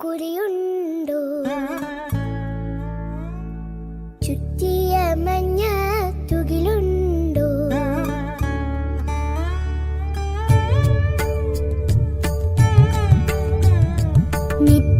കുറിയുണ്ടോ ചുറ്റിയ മഞ്ഞ തുകിലുണ്ടോ നിത്യ